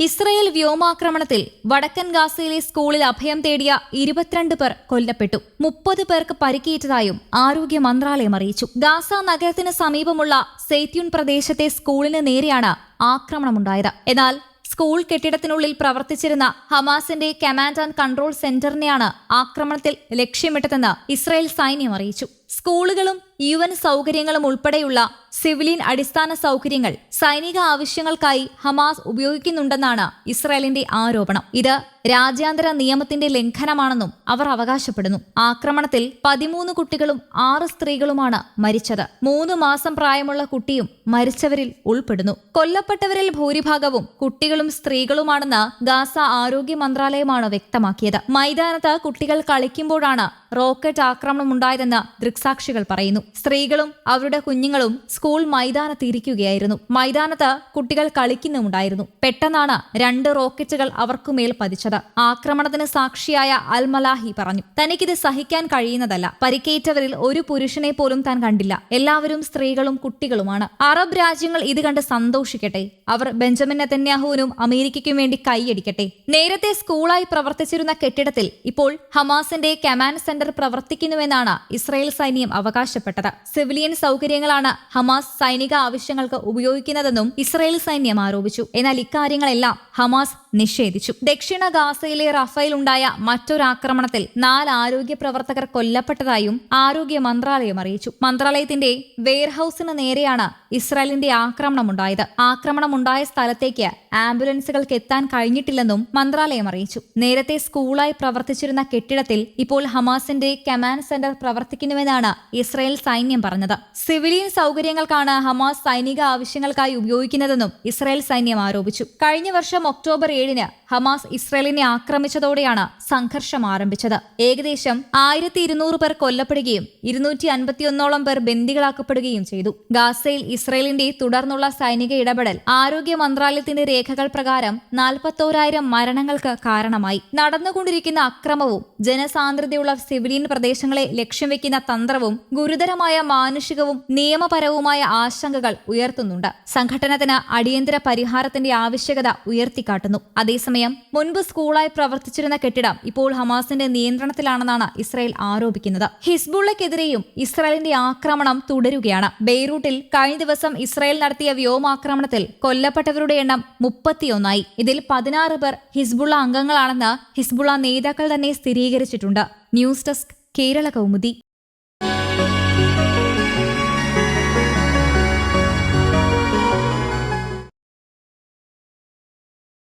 Israel വ്യോമാക്രമണത്തിൽ വടക്കൻ ഗാസയിലെ സ്കൂളിൽ അഭയം തേടിയ ഇരുപത്തിരണ്ട് പേർ കൊല്ലപ്പെട്ടു. മുപ്പത് പേർക്ക് പരിക്കേറ്റതായും ആരോഗ്യ മന്ത്രാലയം അറിയിച്ചു. ഗാസ നഗരത്തിന് സമീപമുള്ള സെയ്റ്റ്യൂൺ പ്രദേശത്തെ സ്കൂളിന് നേരെയാണ് ആക്രമണമുണ്ടായത്. എന്നാൽ സ്കൂൾ കെട്ടിടത്തിനുള്ളിൽ പ്രവർത്തിച്ചിരുന്ന ഹമാസിന്റെ കമാൻഡ് ആൻഡ് കൺട്രോൾ സെന്ററിനെയാണ് ആക്രമണത്തിൽ ലക്ഷ്യമിട്ടതെന്ന് ഇസ്രായേൽ സൈന്യം അറിയിച്ചു. സ്കൂളുകളും യു എൻ സൗകര്യങ്ങളും ഉൾപ്പെടെയുള്ള സിവിലിയൻ അടിസ്ഥാന സൗകര്യങ്ങൾ സൈനിക ആവശ്യങ്ങൾക്കായി ഹമാസ് ഉപയോഗിക്കുന്നുണ്ടെന്നാണ് ഇസ്രായേലിന്റെ ആരോപണം. ഇത് രാജ്യാന്തര നിയമത്തിന്റെ ലംഘനമാണെന്നും അവർ അവകാശപ്പെടുന്നു. ആക്രമണത്തിൽ പതിമൂന്ന് കുട്ടികളും ആറ് സ്ത്രീകളുമാണ് മരിച്ചത്. മൂന്ന് മാസം പ്രായമുള്ള കുട്ടിയും മരിച്ചവരിൽ ഉൾപ്പെടുന്നു. കൊല്ലപ്പെട്ടവരിൽ ഭൂരിഭാഗവും കുട്ടികളും സ്ത്രീകളുമാണെന്ന് ഗാസ ആരോഗ്യ മന്ത്രാലയമാണ് വ്യക്തമാക്കിയത്. മൈതാനത്ത് കുട്ടികൾ കളിക്കുമ്പോഴാണ് റോക്കറ്റ് ആക്രമണം ഉണ്ടായതെന്ന് ദൃക്സാക്ഷികൾ പറയുന്നു. സ്ത്രീകളും അവരുടെ കുഞ്ഞുങ്ങളും സ്കൂൾ മൈതാനത്ത് ഇരിക്കുകയായിരുന്നു മൈതാനത്ത് കുട്ടികൾ കളിക്കുന്നുമുണ്ടായിരുന്നു. പെട്ടെന്നാണ് രണ്ട് റോക്കറ്റുകൾ അവർക്കുമേൽ പതിച്ചത്. ആക്രമണത്തിന് സാക്ഷിയായ അൽമലാഹി പറഞ്ഞു. തനിക്കിത് സഹിക്കാൻ കഴിയുന്നതല്ല. പരിക്കേറ്റവരിൽ ഒരു പുരുഷനെ പോലും താൻ കണ്ടില്ല. എല്ലാവരും സ്ത്രീകളും കുട്ടികളുമാണ്. അറബ് രാജ്യങ്ങൾ ഇത് കണ്ട് സന്തോഷിക്കട്ടെ. അവർ ബെഞ്ചമിൻ നെതന്യാഹുവിനും അമേരിക്കയ്ക്കും വേണ്ടി കൈയടിക്കട്ടെ. നേരത്തെ സ്കൂളായി പ്രവർത്തിച്ചിരുന്ന കെട്ടിടത്തിൽ ഇപ്പോൾ ഹമാസിന്റെ കമാൻഡ് സെന്റർ പ്രവർത്തിക്കുന്നുവെന്നാണ് ഇസ്രായേൽ സൈന്യം അവകാശപ്പെട്ടത്. സിവിലിയൻ സൗകര്യങ്ങളാണ് ഹമാസ് സൈനിക ആവശ്യങ്ങൾക്ക് ഉപയോഗിക്കുന്നതെന്നും ഇസ്രായേൽ സൈന്യം ആരോപിച്ചു. എന്നാൽ ഇക്കാര്യങ്ങളെല്ലാം ഹമാസ് നിഷേധിച്ചു. ദക്ഷിണ ഗാസയിലെ റഫേൽ ഉണ്ടായ മറ്റൊരാക്രമണത്തിൽ നാല് ആരോഗ്യ പ്രവർത്തകർ കൊല്ലപ്പെട്ടതായും ആരോഗ്യ മന്ത്രാലയം അറിയിച്ചു. മന്ത്രാലയത്തിന്റെ വെയർഹൌസിന് നേരെയാണ് ഇസ്രായേലിന്റെ ആക്രമണമുണ്ടായത്. ആക്രമണമുണ്ടായ സ്ഥലത്തേക്ക് ആംബുലൻസുകൾക്ക് എത്താൻ കഴിഞ്ഞിട്ടില്ലെന്നും മന്ത്രാലയം അറിയിച്ചു. നേരത്തെ സ്കൂളായി പ്രവർത്തിച്ചിരുന്ന കെട്ടിടത്തിൽ ഇപ്പോൾ ഹമാസിന്റെ കമാൻഡ് സെന്റർ പ്രവർത്തിക്കുന്നുവെന്നാണ് ഇസ്രായേൽ സൈന്യം പറഞ്ഞത്. സിവിലിയൻ സൗകര്യങ്ങൾക്കാണ് ഹമാസ് സൈനിക ആവശ്യങ്ങൾക്കായി ഉപയോഗിക്കുന്നതെന്നും ഇസ്രായേൽ സൈന്യം ആരോപിച്ചു. കഴിഞ്ഞ വർഷം ഒക്ടോബർ ഏഴിന് ഹമാസ് ഇസ്രായേലിനെ ആക്രമിച്ചതോടെയാണ് സംഘർഷം ആരംഭിച്ചത്. ഏകദേശം ആയിരത്തി പേർ കൊല്ലപ്പെടുകയും ഇരുന്നൂറ്റി അൻപത്തിയൊന്നോളം പേർ ബന്ദികളാക്കപ്പെടുകയും ചെയ്തു. ഗാസയിൽ ഇസ്രായേലിന്റെ തുടർന്നുള്ള സൈനിക ഇടപെടൽ ആരോഗ്യ മന്ത്രാലയത്തിന്റെ രേഖകൾ പ്രകാരം നാൽപ്പത്തോരായിരം മരണങ്ങൾക്ക് കാരണമായി. നടന്നുകൊണ്ടിരിക്കുന്ന അക്രമവും ജനസാന്ദ്രതയുള്ള സിവിലിയൻ പ്രദേശങ്ങളെ ലക്ഷ്യം വെക്കുന്ന തന്ത്രവും ഗുരുതരമായ മാനുഷികവും നിയമപരവുമായ ആശങ്കകൾ ഉയർത്തുന്നുണ്ട്. സംഘടനത്തിന് അടിയന്തര പരിഹാരത്തിന്റെ ആവശ്യകത ഉയർത്തിക്കാട്ടുന്നു. അതേസമയം മുൻപ് സ്കൂളായി പ്രവർത്തിച്ചിരുന്ന കെട്ടിടം ഇപ്പോൾ ഹമാസിന്റെ നിയന്ത്രണത്തിലാണെന്നാണ് ഇസ്രായേൽ ആരോപിക്കുന്നത്. ഹിസ്ബുള്ളക്കെതിരെയും ഇസ്രായേലിന്റെ ആക്രമണം തുടരുകയാണ്. ബെയ്റൂട്ടിൽ കഴിഞ്ഞ ദിവസം ഇസ്രായേൽ നടത്തിയ വ്യോമാക്രമണത്തിൽ കൊല്ലപ്പെട്ടവരുടെ എണ്ണം മുപ്പത്തിയൊന്നായി. ഇതിൽ പതിനാറ് പേർ ഹിസ്ബുള്ള അംഗങ്ങളാണെന്ന് ഹിസ്ബുള്ള നേതാക്കൾ തന്നെ സ്ഥിരീകരിച്ചിട്ടുണ്ട്. News desk Kerala Kaumudi.